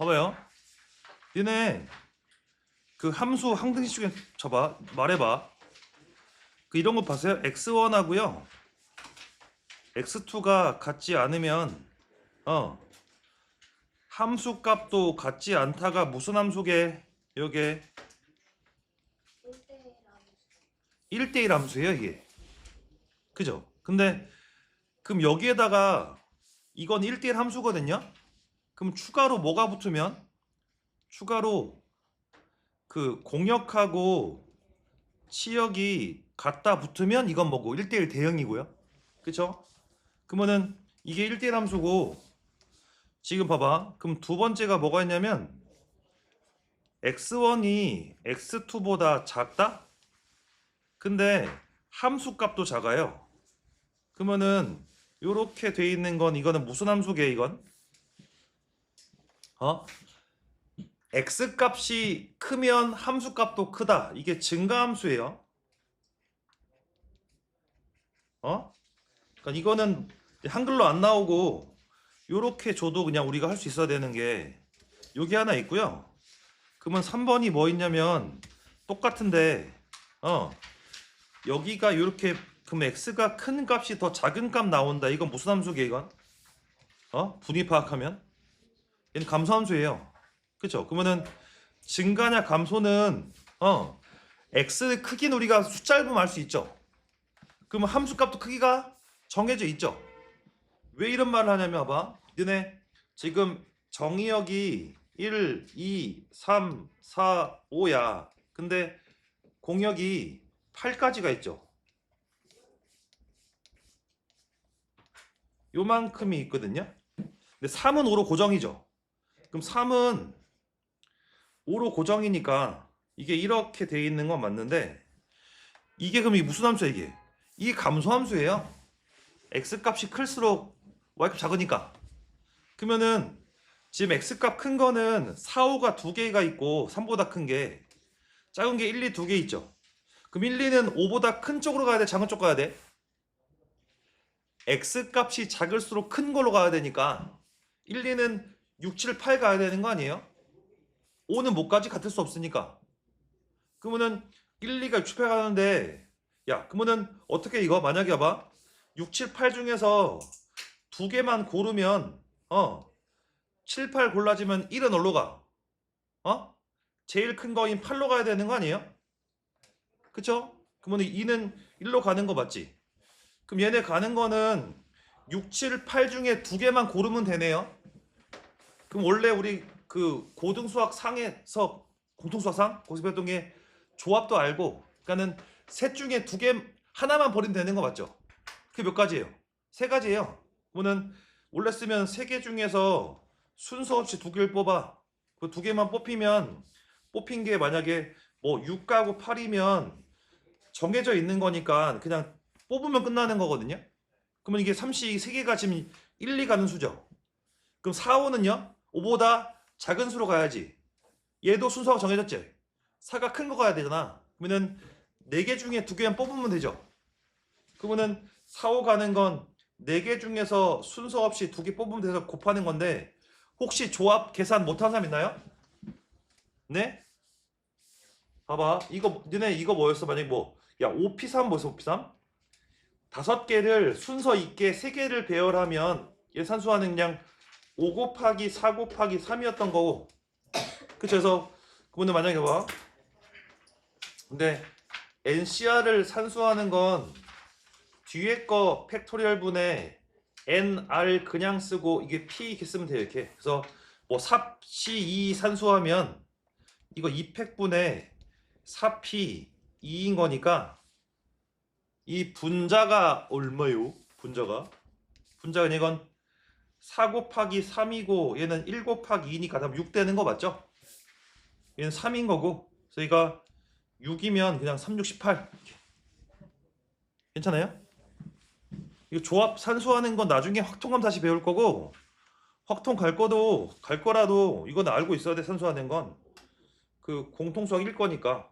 봐봐요. 얘네 그 함수 항등식 중에 쳐봐 말해봐. 그 이런 거 봤어요? x1하고요. x2가 같지 않으면 어 함수 값도 같지 않다가 무슨 함수게? 요게 1대1 함수예요 이게. 그죠? 근데 그럼 여기에다가 이건 1대1 함수거든요. 그럼 추가로 뭐가 붙으면 추가로 그 공역하고 치역이 같다 붙으면 이건 뭐고 1대1 대응이고요. 그쵸? 그러면은 이게 1대1 함수고 지금 봐봐. 그럼 두 번째가 뭐가 있냐면 x1이 x2보다 작다? 근데 함수 값도 작아요. 그러면은 요렇게 돼 있는 건 이거는 무슨 함수게 이건? 어? x 값이 크면 함수 값도 크다. 이게 증가 함수예요. 어? 그러니까 이거는 한글로 안 나오고 요렇게 줘도 그냥 우리가 할 수 있어야 되는 게 여기 하나 있고요. 그러면 3번이 뭐 있냐면 똑같은데 어 여기가 요렇게 그럼 x가 큰 값이 더 작은 값 나온다. 이건 무슨 함수게 이건? 어? 분위 파악하면 얘는 감소 함수예요. 그쵸? 그러면은 증가냐 감소는 어 x 크기는 우리가 숫자를 보면 알 수 있죠. 그러면 함수 값도 크기가 정해져 있죠. 왜 이런 말을 하냐면 봐봐. 너네 지금 정의역이 1, 2, 3, 4, 5야. 근데 공역이 8까지가 있죠. 요만큼이 있거든요. 근데 3은 5로 고정이죠. 그럼 3은 5로 고정이니까 이게 이렇게 돼 있는 건 맞는데 이게 그럼 이게 무슨 함수야 이게? 이게 감소함수예요. x 값이 클수록 y 값 작으니까. 그러면은 지금 x 값 큰 거는 4, 5가 두 개가 있고 3보다 큰 게 작은 게 1, 2 두 개 있죠. 그럼 1, 2는 5보다 큰 쪽으로 가야 돼? 작은 쪽 가야 돼? x 값이 작을수록 큰 걸로 가야 되니까 1, 2는 6, 7, 8 가야 되는 거 아니에요? 5는 못 가지 같을 수 없으니까. 그러면은 1, 2가 6, 7, 8 가는데 야 그러면은 어떻게 이거 만약에 봐봐 6, 7, 8 중에서 두 개만 고르면 어 7, 8 골라지면 1은 어디로 가? 어? 제일 큰 거인 8로 가야 되는 거 아니에요? 그쵸? 그러면 2는 1로 가는 거 맞지? 그럼 얘네 가는 거는 6, 7, 8 중에 두 개만 고르면 되네요. 그럼 원래 우리 그 고등수학 상에서 공통수학상 게 조합도 알고 그러니까는 셋 중에 두 개 하나만 버리면 되는 거 맞죠? 그게 몇 가지예요? 세 가지예요. 그러면 원래 쓰면 세 개 중에서 순서 없이 두 개를 뽑아. 그 두 개만 뽑히면 뽑힌 게 만약에 뭐 6가고 8이면 정해져 있는 거니까 그냥 뽑으면 끝나는 거거든요. 그러면 이게 3씩 세 개가 지금 1, 2 가는 수죠. 그럼 4, 5는요? 5보다 작은 수로 가야지. 얘도 순서가 정해졌지. 4가 큰 거 가야 되잖아. 그러면은 4개 중에 2개만 뽑으면 되죠. 그러면은 4, 5 가는 건 4개 중에서 순서 없이 2개 뽑으면 돼서 곱하는 건데 혹시 조합 계산 못한 사람 있나요? 네? 봐봐. 이거 너네 이거 뭐였어? 만약에 뭐 야, 5P3 뭐였어? 5P3? 다섯 개를 순서 있게 세 개를 배열하면 얘 산수하는 그냥 5 곱하기 4 곱하기 3이었던 거고. 그쵸? 그래서 그분들 만약에 봐. 근데 NCR을 산수하는 건 뒤에 거 팩토리얼 분에 NR 그냥 쓰고 이게 P 이렇게 쓰면 돼요 이렇게. 그래서 뭐 4C2 산수하면 이거 2팩분에 4P 2인 거니까 이 분자가 얼마요? 분자가? 분자가 이건 4 곱하기 3이고 얘는 1 곱하기 2니까 답 6 되는 거 맞죠? 얘는 3인 거고 얘가 6이면 그냥 3, 6, 18 이렇게. 괜찮아요? 이거 조합 산수하는 건 나중에 확통함 다시 배울 거고 확통 갈 거도 갈 거라도 이건 알고 있어야 돼 산수하는 건 그 공통수학 1 거니까